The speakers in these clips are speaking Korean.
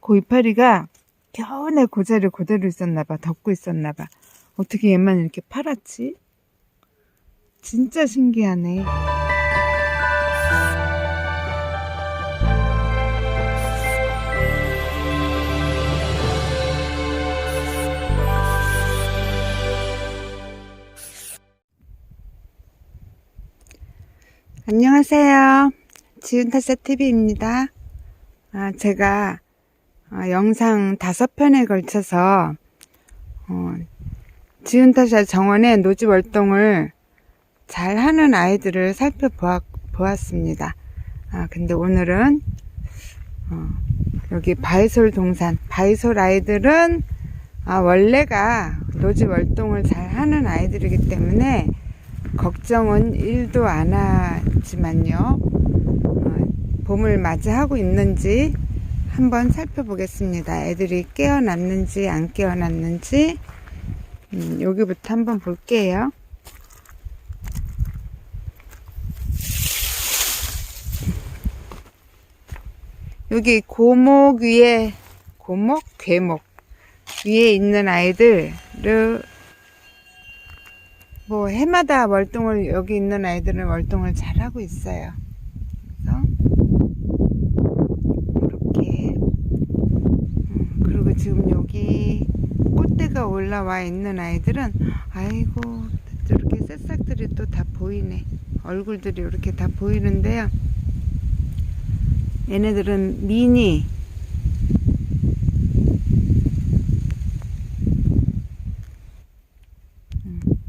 그 이파리가 겨우내 고자를 그대로 있었나봐. 덮고 있었나봐. 어떻게 얘만 이렇게 팔았지? 진짜 신기하네. 안녕하세요. 지은타사 TV입니다. 아, 제가 어, 영상 다섯 편에 걸쳐서 어, 지은타샤 정원의 노지 월동을 잘 하는 아이들을 살펴보았습니다. 아, 근데 오늘은 어, 여기 바이솔 동산, 바이솔 아이들은 아, 원래가 노지 월동을 잘 하는 아이들이기 때문에 걱정은 1도 안 하지만요. 어, 봄을 맞이하고 있는지 한번 살펴보겠습니다. 애들이 깨어났는지 안 깨어났는지 음, 여기부터 한번 볼게요. 여기 고목 위에 고목 괴목 위에 있는 아이들을 뭐 해마다 월동을 여기 있는 아이들은 월동을 잘 하고 있어요. 그래서 이렇게 음, 그리고 지금 여기 꽃대가 올라와 있는 아이들은 아이고 저렇게 새싹들이 또 다 보이네. 얼굴들이 이렇게 다 보이는데요. 얘네들은 미니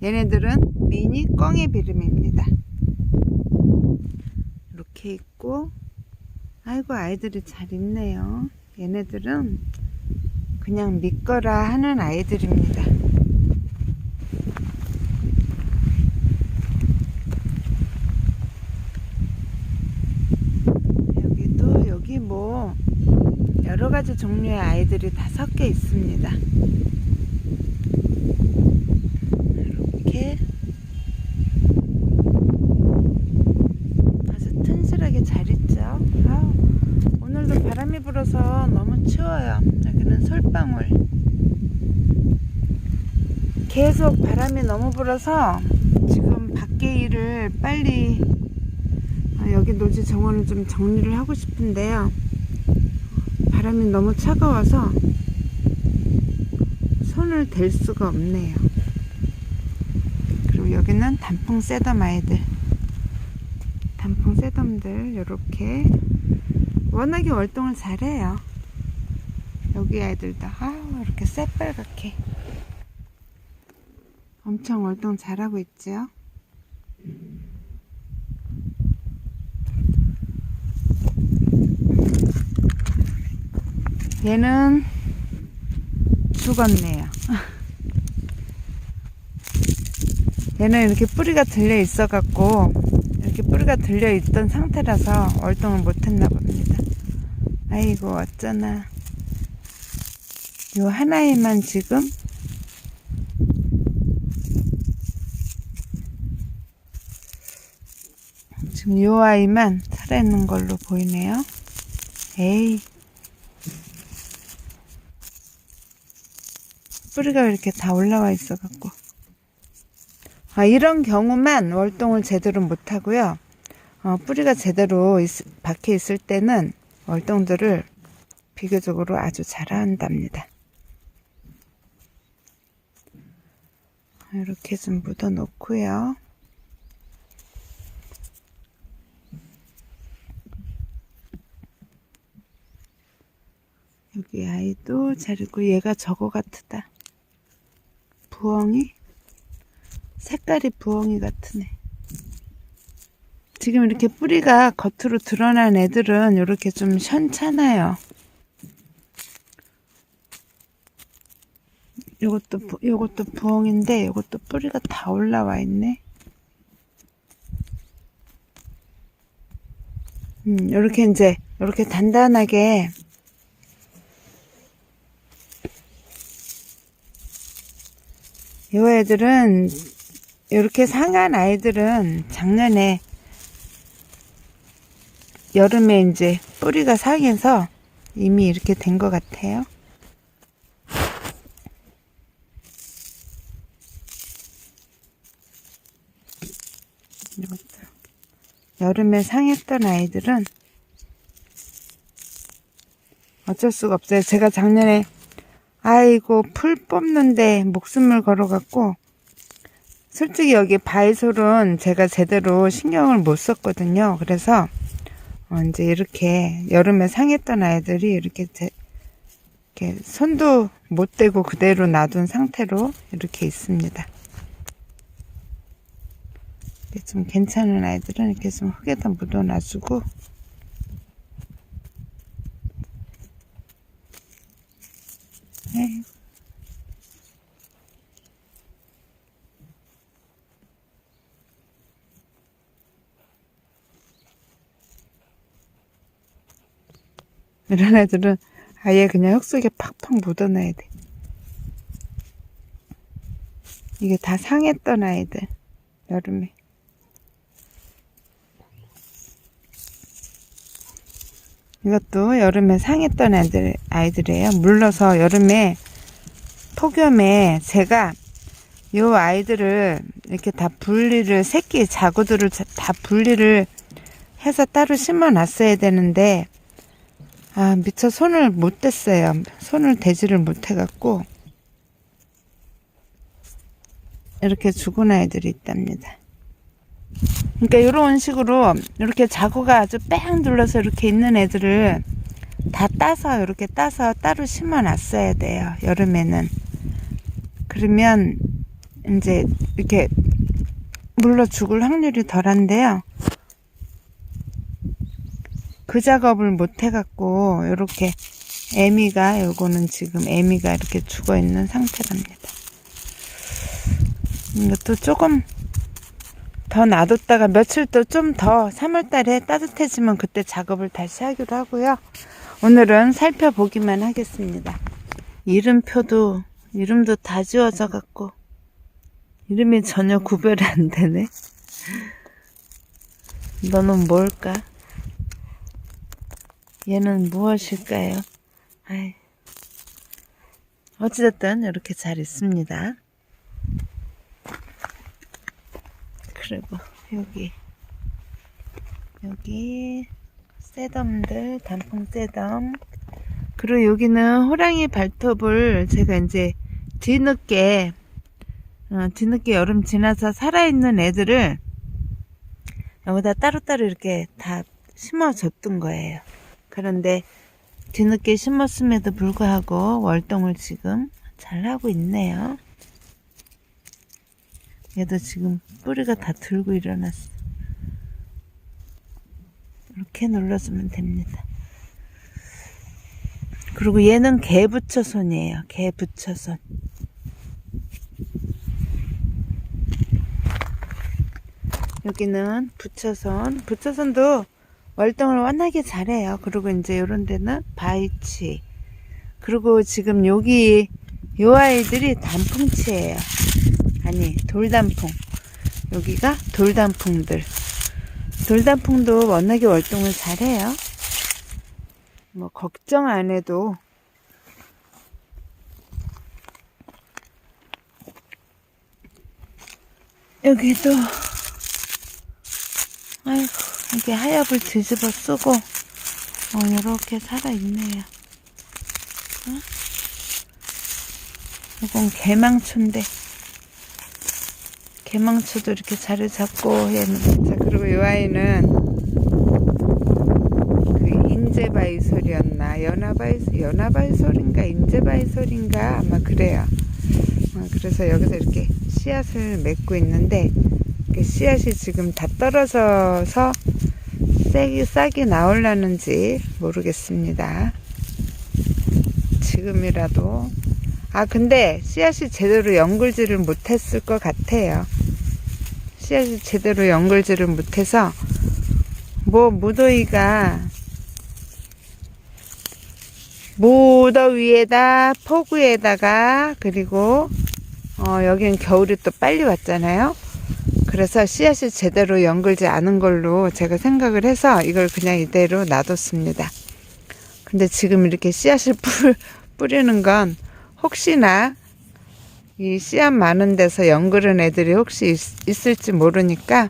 얘네들은 미니 꽝의 비름입니다. 이렇게 있고, 아이고, 아이들이 잘 있네요. 얘네들은 그냥 믿거라 하는 아이들입니다. 여기도, 여기 뭐, 여러 가지 종류의 아이들이 다 섞여 있습니다. 이렇게 아주 튼실하게 잘 있죠. 아우, 오늘도 바람이 불어서 너무 추워요. 여기는 솔방울. 계속 바람이 너무 불어서 지금 밖에 일을 빨리 아, 여기 노지 정원을 좀 정리를 하고 싶은데요. 바람이 너무 차가워서 손을 댈 수가 없네요. 그리고 여기는 단풍 새덤 아이들 단풍 새덤들 이렇게 워낙에 월동을 잘해요 여기 아이들도 아우 이렇게 새빨갛게. 엄청 월동 잘하고 있죠 얘는 죽었네요. 얘는 이렇게 뿌리가 들려 있어 갖고 이렇게 뿌리가 들려 있던 상태라서 월동을 못 했나 봅니다. 아이고 어쩌나 요 하나에만 지금 지금 요 아이만 살아있는 걸로 보이네요. 에이 뿌리가 이렇게 다 올라와 있어 갖고 아, 이런 경우만 월동을 제대로 못 하고요. 어, 뿌리가 제대로 있, 박혀 있을 때는 월동들을 비교적으로 아주 잘한답니다. 이렇게 좀 묻어 놓고요. 여기 아이도 잘 있고 얘가 저거 같다. 부엉이? 색깔이 부엉이 같으네. 지금 이렇게 뿌리가 겉으로 드러난 애들은 이렇게 좀 현찮아요. 요것도, 부- 요것도 부엉인데, 요것도 뿌리가 다 올라와 있네. 음, 요렇게 이제, 요렇게 단단하게, 요 애들은 이렇게 상한 아이들은 작년에 여름에 이제 뿌리가 상해서 이미 이렇게 된 것 같아요. 이것도 여름에 상했던 아이들은 어쩔 수가 없어요. 제가 작년에 아이고 풀 뽑는데 목숨을 걸어갖고 솔직히 여기 바이솔은 제가 제대로 신경을 못 썼거든요. 그래서 어, 이제 이렇게 여름에 상했던 아이들이 이렇게 제, 이렇게 손도 못 대고 그대로 놔둔 상태로 이렇게 있습니다. 이게 좀 괜찮은 아이들은 이렇게 좀 흙에다 묻어놔주고 네. 이런 애들은 아예 그냥 흙 속에 팍팍 묻어놔야 돼. 이게 다 상했던 아이들, 여름에. 이것도 여름에 상했던 애들, 아이들이에요. 물러서 여름에 폭염에 제가 요 아이들을 이렇게 다 분리를, 새끼 자구들을 자- 다 분리를 해서 따로 심어 놨어야 되는데, 아, 미처 손을 못 댔어요. 손을 대지를 못 해갖고, 이렇게 죽은 아이들이 있답니다. 그러니까 이런 식으로 이렇게 자구가 아주 뺑 눌러서 이렇게 있는 애들을 다 따서 이렇게 따서 따로 심어 놨어야 돼요. 여름에는. 그러면 이제 이렇게 물러 죽을 확률이 덜한데요. 그 작업을 못 해갖고 이렇게 애미가 요거는 지금 애미가 이렇게 죽어 있는 상태랍니다. 이것도 조금 더 놔뒀다가 며칠 또 좀 더 3월달에 따뜻해지면 그때 작업을 다시 하기로 하고요. 오늘은 살펴보기만 하겠습니다. 이름표도 이름도 다 지워져 갖고 이름이 전혀 구별이 안 되네. 너는 뭘까? 얘는 무엇일까요? 아이. 어찌됐든 이렇게 잘 있습니다. 그리고 여기 여기 쇠덤들 단풍 쇠덤 그리고 여기는 호랑이 발톱을 제가 이제 뒤늦게 어, 뒤늦게 여름 지나서 살아있는 애들을 여기다 따로따로 이렇게 다 심어줬던 거예요. 그런데 뒤늦게 심었음에도 불구하고 월동을 지금 잘 하고 있네요. 얘도 지금 뿌리가 다 들고 일어났어. 이렇게 눌러주면 됩니다. 그리고 얘는 개부처손이에요. 개부처손. 여기는 부처손. 부처손도 월동을 워낙에 잘해요. 그리고 이제 요런 데는 바이치. 그리고 지금 여기 요 아이들이 단풍치예요. 아니 돌단풍. 여기가 돌단풍들. 돌단풍도 워낙에 월동을 잘해요. 뭐 걱정 안 해도. 여기도. 아이고 이게 하엽을 뒤집어 쓰고 어 이렇게 살아있네요. 어? 이건 개망초인데 개망초도 이렇게 자리 잡고 얘는 자 그리고 이 아이는 그 인제바이솔이었나 연화바이 연화바이솔인가 인제바이솔인가 아마 그래요. 어, 그래서 여기서 이렇게 씨앗을 맺고 있는데 그 씨앗이 지금 다 떨어져서 싹이 싹이 나올라는지 모르겠습니다. 지금이라도 아 근데 씨앗이 제대로 연글지를 못했을 것 같아요. 씨앗이 제대로 연글지를 못해서 뭐 무더위가 무더위에다 폭우에다가 그리고 어 여기는 겨울이 또 빨리 왔잖아요. 그래서 씨앗이 제대로 연글지 않은 걸로 제가 생각을 해서 이걸 그냥 이대로 놔뒀습니다. 근데 지금 이렇게 씨앗을 뿌, 뿌리는 건 혹시나 이 씨앗 많은 데서 연그른 애들이 혹시 있, 있을지 모르니까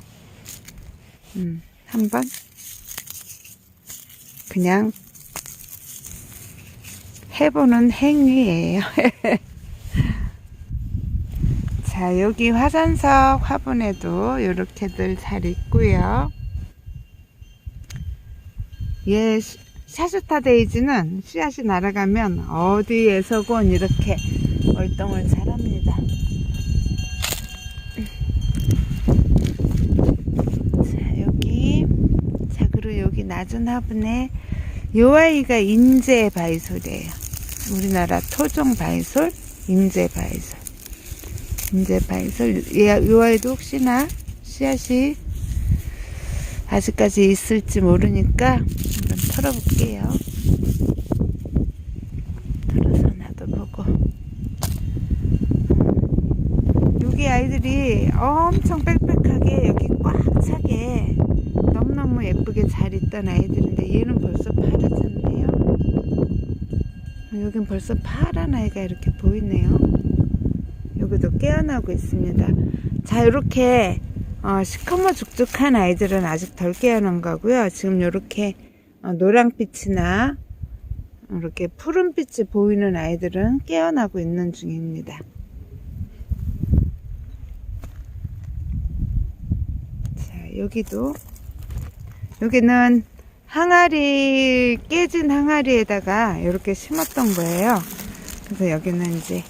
음, 한번 그냥 해보는 행위예요. 자, 여기 화산석 화분에도 이렇게들 잘 있고요. 얘 시- 샤슈타 데이지는 씨앗이 날아가면 어디에서건 이렇게 월동을 잘합니다. 자, 여기 자, 그리고 여기 낮은 화분에 요 아이가 인제 바이솔이에요. 우리나라 토종 바이솔, 인제 바이솔. 인제 바이솔. 얘, 요 아이도 혹시나 씨앗이 아직까지 있을지 모르니까 한번 털어볼게요. 털어서 나도 보고. 여기 아이들이 엄청 빽빽하게 여기 꽉 차게 너무너무 예쁘게 잘 있던 아이들인데 얘는 벌써 파래졌네요. 여긴 벌써 파란 아이가 이렇게 보이네요. 여기도 깨어나고 있습니다. 자, 이렇게 어, 시커머 죽죽한 아이들은 아직 덜 깨어난 거고요. 지금 이렇게 어, 노랑빛이나 이렇게 푸른빛이 보이는 아이들은 깨어나고 있는 중입니다. 자, 여기도. 여기는 항아리 깨진 항아리에다가 이렇게 심었던 거예요. 그래서 여기는 이제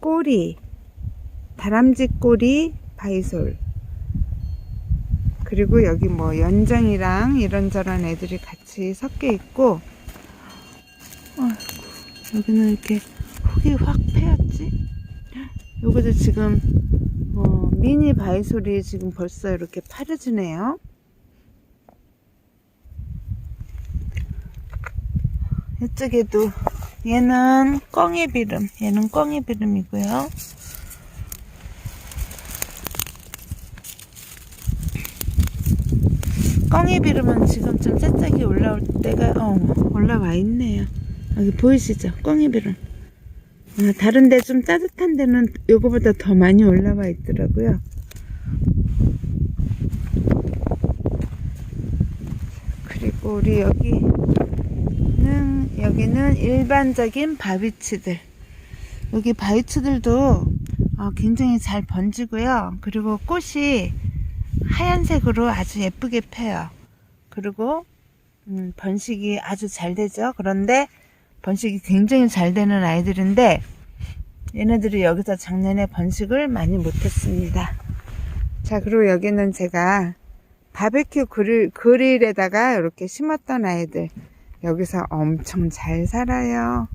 꼬리 다람쥐 꼬리 바이솔. 그리고 여기 뭐 연정이랑 이런저런 애들이 같이 섞여 있고 아이고, 여기는 이렇게 흙이 확 패였지? 여기도 지금 어, 미니 바이솔이 지금 벌써 이렇게 파래지네요. 이쪽에도 얘는 꽁이비름 얘는 꽁이비름이고요. 꽁이비름은 지금 좀 새싹이 올라올 때가 어, 올라와 있네요. 여기 보이시죠? 꽁이비름 아, 다른 데 좀 따뜻한 데는 요거보다 더 많이 올라와 있더라고요. 그리고 우리 여기는 여기는 일반적인 바비치들. 여기 바비치들도 어, 굉장히 잘 번지고요. 그리고 꽃이 하얀색으로 아주 예쁘게 펴요. 그리고 음, 번식이 아주 잘 되죠. 그런데 번식이 굉장히 잘 되는 아이들인데 얘네들이 여기서 작년에 번식을 많이 못했습니다 자 그리고 여기는 제가 바베큐 그릴, 그릴에다가 이렇게 심었던 아이들 여기서 엄청 잘 살아요.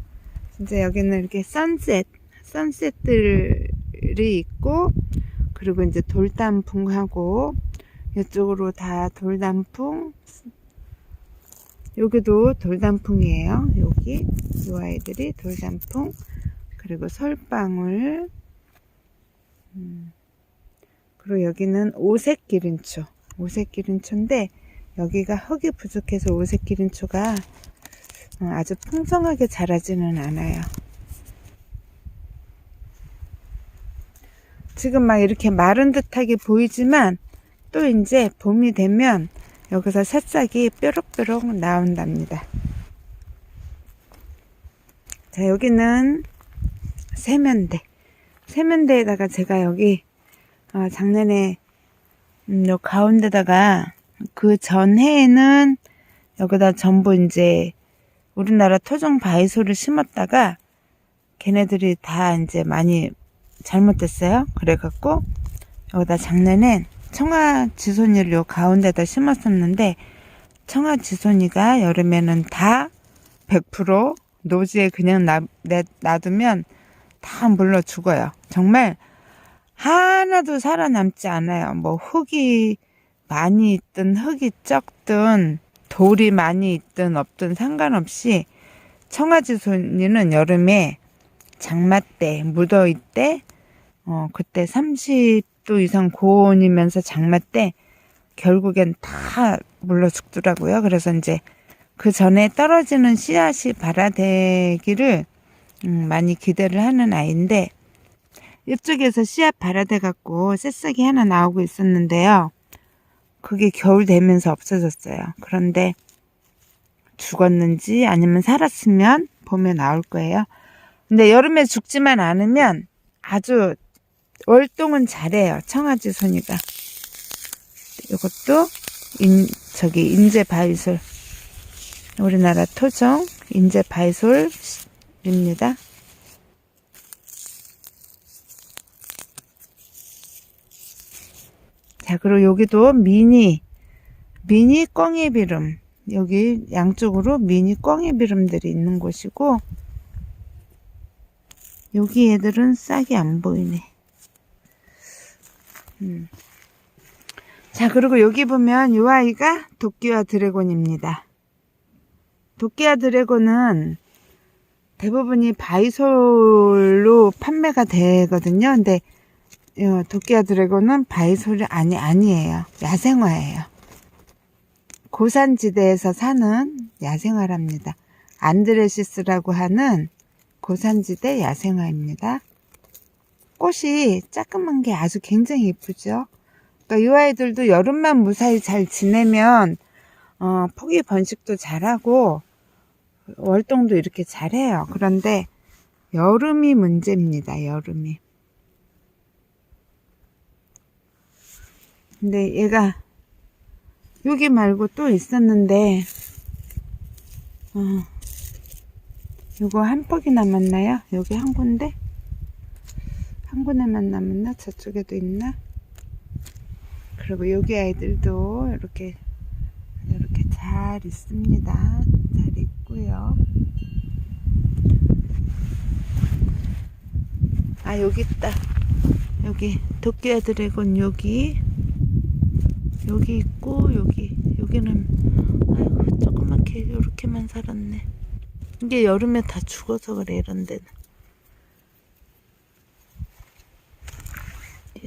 진짜 여기는 이렇게 선셋, 선셋들이 있고 그리고 이제 돌단풍하고 이쪽으로 다 돌단풍 여기도 돌단풍이에요. 여기 이 아이들이 돌단풍 그리고 설방울 음. 그리고 여기는 오색 기린초 오색 기린초인데 여기가 흙이 부족해서 오색 기린초가 어, 아주 풍성하게 자라지는 않아요. 지금 막 이렇게 마른 듯하게 보이지만 또 이제 봄이 되면 여기서 새싹이 뾰록뾰록 나온답니다. 자, 여기는 세면대. 세면대에다가 제가 여기 어, 작년에 음, 요 가운데다가 그 전해에는 여기다 전부 이제 우리나라 토종 바이솔을 심었다가 걔네들이 다 이제 많이 잘못됐어요. 그래갖고 여기다 작년엔 청아 지손이를 요 가운데다 심었었는데 청아 지손이가 여름에는 다 100% 노지에 그냥 놔, 내- 놔두면 다 물러 죽어요. 정말 하나도 살아남지 않아요. 뭐 흙이 많이 있든 흙이 적든 돌이 많이 있든 없든 상관없이 청아지 손이는 여름에 장마 때 무더위 때 어, 그때 30 도 이상 고온이면서 장마 때 결국엔 다 물러 죽더라고요. 그래서 이제 그 전에 떨어지는 씨앗이 발아대기를 음, 많이 기대를 하는 아이인데 이쪽에서 씨앗 발아대 갖고 새싹이 하나 나오고 있었는데요. 그게 겨울 되면서 없어졌어요. 그런데 죽었는지 아니면 살았으면 봄에 나올 거예요. 근데 여름에 죽지만 않으면 아주 월동은 잘해요. 청아지 손이가. 이것도 인, 저기 인제 바이솔. 우리나라 토종 인제 바이솔입니다. 자, 그리고 여기도 미니, 미니 꽝이비름. 여기 양쪽으로 미니 꽝이비름들이 있는 곳이고, 여기 애들은 싹이 안 보이네. 음. 자, 그리고 여기 보면 이 아이가 도끼와 드래곤입니다. 도끼와 드래곤은 대부분이 바이솔로 판매가 되거든요. 근데 어, 도끼와 드래곤은 바이솔이 아니 아니에요. 야생화예요. 고산지대에서 사는 야생화랍니다. 안드레시스라고 하는 고산지대 야생화입니다. 꽃이 짜끔한 게 아주 굉장히 이쁘죠. 그러니까 이 아이들도 여름만 무사히 잘 지내면 어, 포기 번식도 잘하고 월동도 이렇게 잘해요. 그런데 여름이 문제입니다. 여름이. 근데 얘가 여기 말고 또 있었는데 어, 요거 한 폭이 남았나요? 여기 한 군데? 한 군데만 남았나? 저쪽에도 있나? 그리고 여기 아이들도 이렇게 이렇게 잘 있습니다. 잘 있고요. 아 여기 있다. 여기 도끼와 드래곤 여기 여기 있고 여기 여기는 아이고 조그맣게 이렇게만 살았네. 이게 여름에 다 죽어서 그래 이런 데는.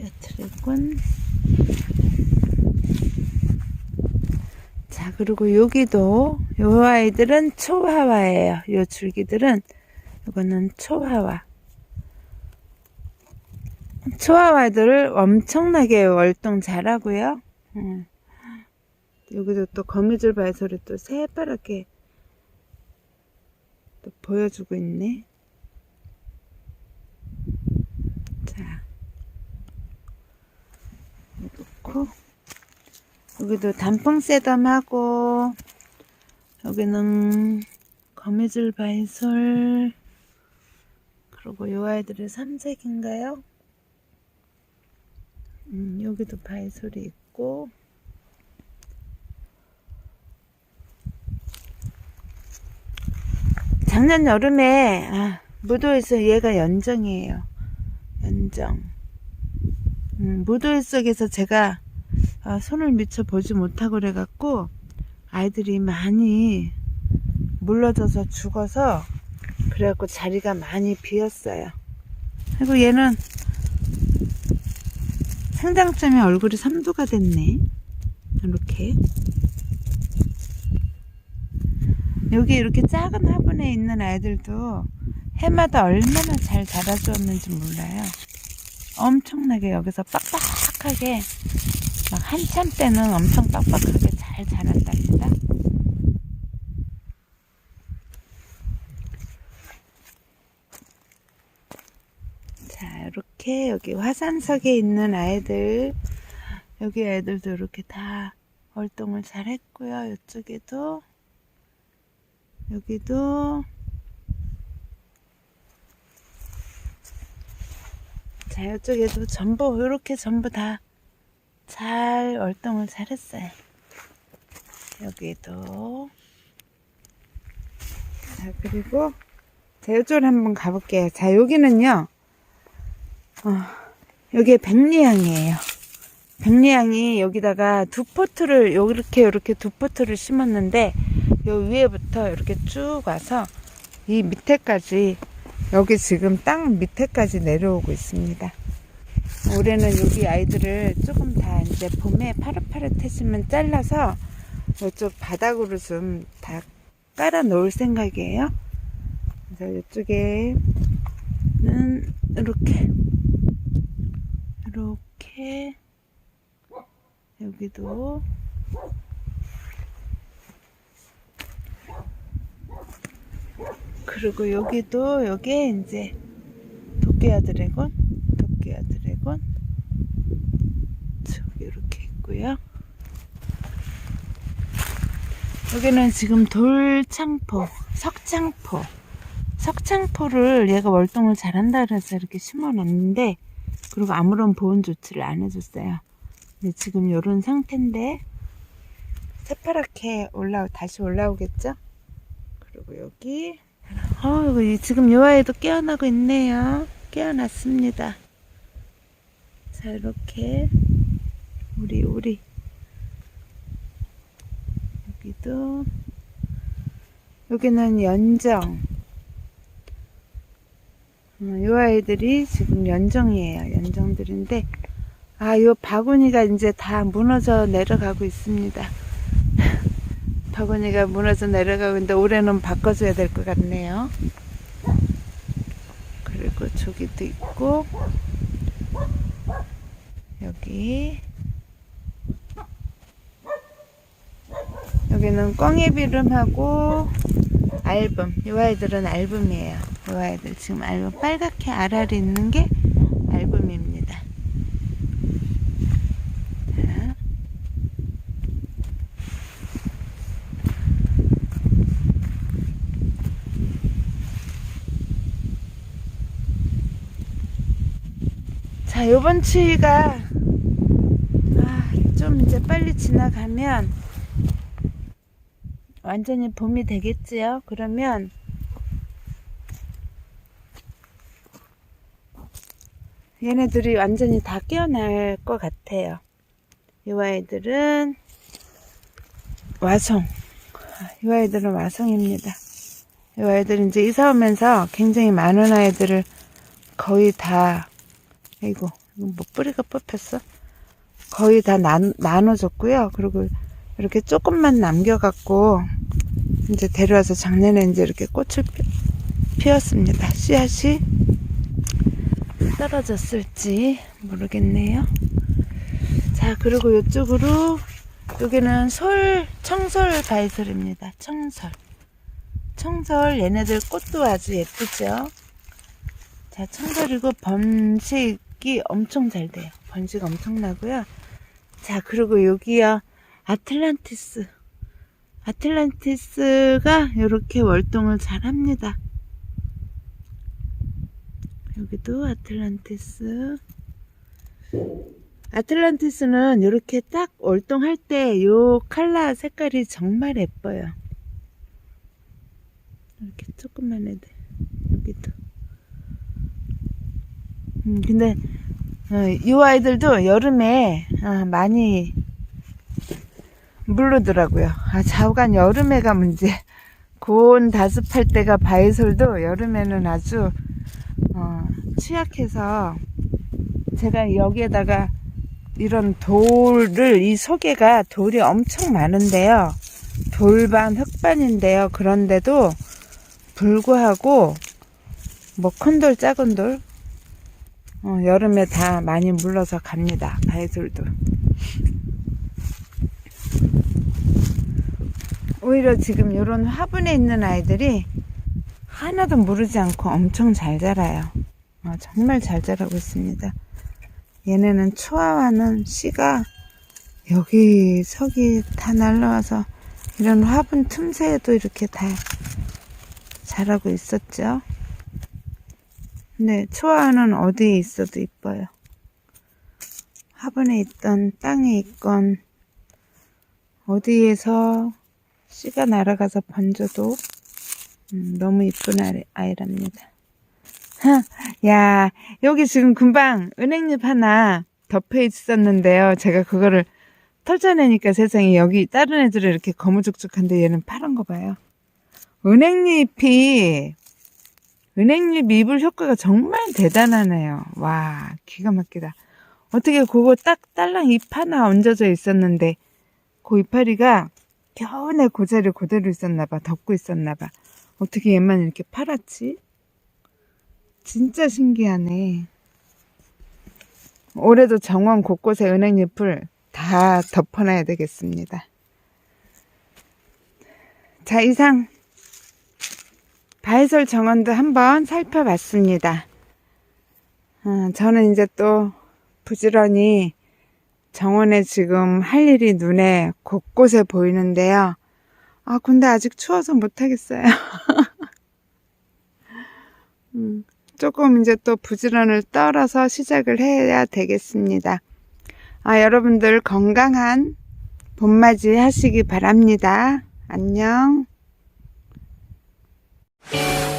이 드래곤. 자 그리고 여기도 요 아이들은 초화화예요. 요 줄기들은 이거는 초화화. 초화화들 엄청나게 월동 잘하고요. 음. 여기도 또 거미줄 발소리 또 새파랗게 또 보여주고 있네. 자, 놓고 여기도 단풍 세덤하고 여기는 거미줄 바이솔 그리고 요 아이들은 삼색인가요? 음, 여기도 바이솔이 있고 작년 여름에 아, 무도회 얘가 연정이에요. 연정. 음, 무도회 속에서 제가 아, 손을 미쳐 보지 못하고 그래갖고 아이들이 많이 물러져서 죽어서 그래갖고 자리가 많이 비었어요. 그리고 얘는 생장점에 얼굴이 3도가 됐네. 이렇게. 여기 이렇게 작은 화분에 있는 아이들도 해마다 얼마나 잘 자라주었는지 몰라요. 엄청나게 여기서 빡빡하게 막 한참 때는 엄청 빡빡하게 잘 자란답니다. 자, 이렇게 여기 화산석에 있는 아이들, 여기 애들도 이렇게 다 활동을 잘 했고요. 이쪽에도, 여기도, 자, 이쪽에도 전부, 이렇게 전부 다 잘 월동을 잘 했어요. 여기도. 자, 그리고, 자, 이쪽으로 한번 가볼게요. 자, 여기는요, 어, 여기에 백리향이에요. 백리향이 여기다가 두 포트를, 요렇게, 요렇게 두 포트를 심었는데, 요 위에부터 이렇게 쭉 와서, 이 밑에까지, 여기 지금 땅 밑에까지 내려오고 있습니다. 올해는 여기 아이들을 조금 다 이제 봄에 파릇파릇해지면 잘라서 이쪽 바닥으로 좀 다 깔아 놓을 생각이에요. 그래서 이쪽에는 이렇게 이렇게 여기도 그리고 여기도 여기에 이제 도끼와 드래곤 도끼와 드래곤 저기 이렇게 있고요. 여기는 지금 돌창포, 석창포, 석창포를 얘가 월동을 잘한다 그래서 이렇게 심어 놨는데 그리고 아무런 보온 조치를 안 해줬어요. 근데 지금 이런 상태인데 새파랗게 올라 다시 올라오겠죠? 그리고 여기 어 이거 지금 요 아이도 깨어나고 있네요. 깨어났습니다. 자 이렇게 우리 우리. 여기도. 여기는 연정. 어, 요 아이들이 지금 연정이에요. 연정들인데 아요 바구니가 이제 다 무너져 내려가고 있습니다 바구니가 무너져 내려가고 있는데 올해는 바꿔줘야 될 것 같네요 그리고 저기도 있고 여기 여기는 꽝이비름하고 알붐. 이 아이들은 알붐이에요. 이 아이들 지금 알붐 빨갛게 알알이 있는 게 알붐입니다. 자. 자, 요번 추위가 아, 좀 이제 빨리 지나가면 완전히 봄이 되겠지요. 그러면 얘네들이 완전히 다 깨어날 것 같아요. 이 아이들은 와송. 이 아이들은 와송입니다. 이 아이들은 이제 이사 오면서 굉장히 많은 아이들을 거의 다, 아이고, 뭐 뿌리가 뽑혔어? 거의 다 나, 나눠줬고요. 그리고 이렇게 조금만 남겨갖고 이제 데려와서 작년에 이제 이렇게 꽃을 피, 피웠습니다. 씨앗이 떨어졌을지 모르겠네요. 자, 그리고 이쪽으로 여기는 솔, 청솔 바이솔입니다. 청솔. 청솔 얘네들 꽃도 아주 예쁘죠? 자, 청솔이고 번식 이 엄청 잘 돼요. 번식 엄청나고요. 자, 그리고 여기요. 아틀란티스. 아틀란티스가 이렇게 월동을 잘 합니다. 여기도 아틀란티스. 아틀란티스는 이렇게 딱 월동할 때 요 칼라 색깔이 정말 예뻐요. 이렇게 조그만 애들. 여기도. 음, 근데, 어, 이 아이들도 여름에 아, 많이 물르더라고요. 아, 좌우간 여름에가 문제. 고온 다습할 때가 바이솔도 여름에는 아주 어, 취약해서 제가 여기에다가 이런 돌을 이 속에가 돌이 엄청 많은데요. 돌반 흙반인데요. 그런데도 불구하고 뭐 큰 돌 작은 돌 어, 여름에 다 많이 물러서 갑니다. 바이솔도. 오히려 지금 이런 화분에 있는 아이들이 하나도 무르지 않고 엄청 잘 자라요. 어, 정말 잘 자라고 있습니다. 얘네는 초아와는 씨가 여기 석이 다 날라와서 이런 화분 틈새에도 이렇게 다 자라고 있었죠. 근데 초아와는 어디에 있어도 이뻐요. 화분에 있던 땅에 있건 어디에서 씨가 날아가서 번져도 음, 너무 이쁜 아이, 아이랍니다. 야, 여기 지금 금방 은행잎 하나 덮여 있었는데요. 제가 그거를 털쳐내니까 세상에 여기 다른 애들은 이렇게 거무죽죽한데 얘는 파란 거 봐요. 은행잎이 은행잎 이불 효과가 정말 대단하네요. 와, 기가 막히다. 어떻게 그거 딱 딸랑 잎 하나 얹어져 있었는데 그 이파리가 겨우내 고자리 그대로 있었나봐. 덮고 있었나봐. 어떻게 얘만 이렇게 팔았지? 진짜 신기하네. 올해도 정원 곳곳에 은행잎을 다 덮어놔야 되겠습니다. 자, 이상 바이솔 정원도 한번 살펴봤습니다. 어, 저는 이제 또 부지런히 정원에 지금 할 일이 눈에 곳곳에 보이는데요. 아, 근데 아직 추워서 못하겠어요. 음, 조금 이제 또 부지런을 떨어서 시작을 해야 되겠습니다. 아, 여러분들 건강한 봄맞이 하시기 바랍니다. 안녕. Thank you.